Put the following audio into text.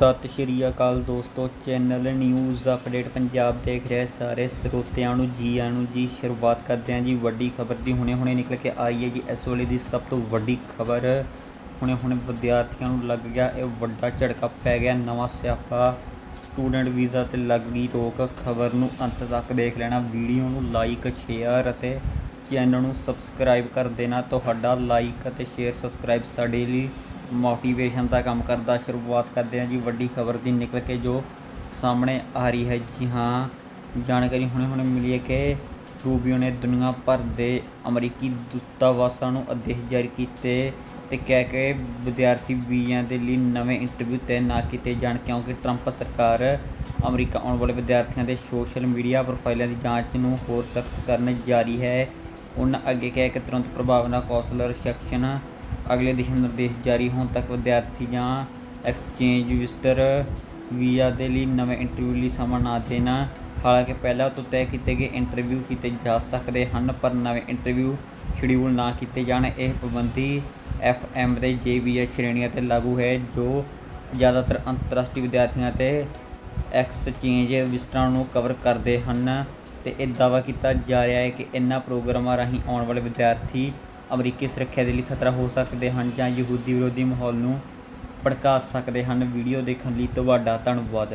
ਸਤਿ ਸ਼੍ਰੀ ਅਕਾਲ ਦੋਸਤੋ, channel news update Punjab ਦੇਖ ਰਹੇ ਸਾਰੇ ਸਰੋਤਿਆਂ ਨੂੰ ਜੀ ਆਇਆਂ ਨੂੰ ਜੀ, ਸ਼ੁਰੂਆਤ ਕਰਦੇ ਹਾਂ ਜੀ ਵੱਡੀ ਖਬਰ ਦੀ। ਹੁਣੇ ਹੁਣੇ ਨਿਕਲ ਕੇ ਆਈ ਹੈ ਜੀ, ਇਸ ਵੇਲੇ ਦੀ ਸਭ ਤੋਂ ਵੱਡੀ ਖਬਰ। ਹੁਣੇ ਹੁਣੇ ਵਿਦਿਆਰਥੀਆਂ ਨੂੰ ਲੱਗ ਗਿਆ ਇਹ ਵੱਡਾ ਝਟਕਾ ਪੈ ਗਿਆ, ਨਵਾਂ ਸਿਆਪਾ। ਸਟੂਡੈਂਟ ਵੀਜ਼ਾ ਤੇ ਲੱਗ ਗਈ ਰੋਕ। ਖਬਰ ਨੂੰ ਅੰਤ ਤੱਕ ਦੇਖ ਲੈਣਾ, ਵੀਡੀਓ ਨੂੰ ਲਾਈਕ ਸ਼ੇਅਰ ਅਤੇ ਚੈਨਲ ਨੂੰ ਸਬਸਕ੍ਰਾਈਬ ਕਰ ਦੇਣਾ। ਤੁਹਾਡਾ ਲਾਈਕ ਅਤੇ ਸ਼ੇਅਰ ਸਬਸਕ੍ਰਾਈਬ ਸਾਡੇ ਲਈ ਮੋਟੀਵੇਸ਼ਨ ਦਾ ਕੰਮ ਕਰਦਾ, ਸ਼ੁਰੂਆਤ ਕਰਦੇ ਹਾਂ ਜੀ ਵੱਡੀ ਖਬਰ ਦੀ ਨਿਕਲ ਕੇ ਜੋ ਸਾਹਮਣੇ ਆ ਰਹੀ ਹੈ। ਜੀ ਹਾਂ, ਜਾਣਕਾਰੀ ਹੁਣੇ ਹੁਣੇ ਮਿਲੀ ਹੈ ਕਿ ਰੂਬੀਓ ਨੇ ਦੁਨੀਆ ਭਰ ਦੇ ਅਮਰੀਕੀ ਦੂਤਾਵਾਸਾਂ ਨੂੰ ਆਦੇਸ਼ ਜਾਰੀ ਕੀਤੇ ਤੇ ਕਹਿ ਕੇ ਵਿਦਿਆਰਥੀ ਵੀਜ਼ਿਆਂ ਦੇ ਲਈ ਨਵੇਂ ਇੰਟਰਵਿਊ ਤੈਅ ਨਾ ਕੀਤੇ ਜਾਣ, ਕਿਉਂਕਿ ਟਰੰਪ ਸਰਕਾਰ ਅਮਰੀਕਾ ਆਉਣ ਵਾਲੇ ਵਿਦਿਆਰਥੀਆਂ ਦੇ ਸੋਸ਼ਲ ਮੀਡੀਆ ਪ੍ਰੋਫਾਈਲਾਂ ਦੀ ਜਾਂਚ ਨੂੰ ਹੋਰ ਸਖਤ ਕਰਨ ਜਾਰੀ ਹੈ। ਉਹਨਾਂ ਅੱਗੇ ਕਿਹਾ ਕਿ ਤੁਰੰਤ ਪ੍ਰਭਾਵ ਨਾਲ ਕੌਂਸਲਰ ਸੈਕਸ਼ਨ ਅਗਲੇ ਦਿਸ਼ਾ ਨਿਰਦੇਸ਼ ਜਾਰੀ ਹੋਣ ਤੱਕ ਵਿਦਿਆਰਥੀ ਜਾਂ ਐਕਸਚੇਂਜ ਵਿਜ਼ਟਰ ਵੀਜ਼ਾ ਦੇ ਲਈ ਨਵੇਂ ਇੰਟਰਵਿਊ ਲਈ ਸਮਾਂ ਨਾ ਦੇਣਾ। ਹਾਲਾਂਕਿ ਪਹਿਲਾਂ ਤੋਂ ਤੈਅ ਕੀਤੇ ਗਏ ਇੰਟਰਵਿਊ ਕੀਤੇ ਜਾ ਸਕਦੇ ਹਨ, ਪਰ ਨਵੇਂ ਇੰਟਰਵਿਊ ਸ਼ਡਿਊਲ ਨਾ ਕੀਤੇ ਜਾਣ। ਇਹ ਪਾਬੰਦੀ ਐਫ ਐਮ ਤੇ ਜੇ ਵੀਜ਼ਾ ਸ਼੍ਰੇਣੀਆਂ ਤੇ ਲਾਗੂ ਹੈ, ਜੋ ਜ਼ਿਆਦਾਤਰ ਅੰਤਰਰਾਸ਼ਟਰੀ ਵਿਦਿਆਰਥੀਆਂ ਤੇ ਐਕਸਚੇਂਜ ਵਿਜ਼ਟਰਾਂ ਨੂੰ ਕਵਰ ਕਰਦੇ ਹਨ। ਤੇ ਇਹ ਦਾਅਵਾ ਕੀਤਾ ਜਾ ਰਿਹਾ ਹੈ ਕਿ ਇਨ੍ਹਾਂ ਪ੍ਰੋਗਰਾਮਾਂ ਰਾਹੀਂ ਆਉਣ ਵਾਲੇ ਵਿਦਿਆਰਥੀ ਅਮਰੀਕੀ ਸੁਰੱਖਿਆ ਦੇ ਲਈ ਖਤਰਾ ਹੋ ਸਕਦੇ ਹਨ ਜਾਂ ਯਹੂਦੀ ਵਿਰੋਧੀ ਮਾਹੌਲ ਨੂੰ ਭੜਕਾ ਸਕਦੇ ਹਨ। ਵੀਡੀਓ ਦੇਖਣ ਲਈ ਤੁਹਾਡਾ ਧੰਨਵਾਦ।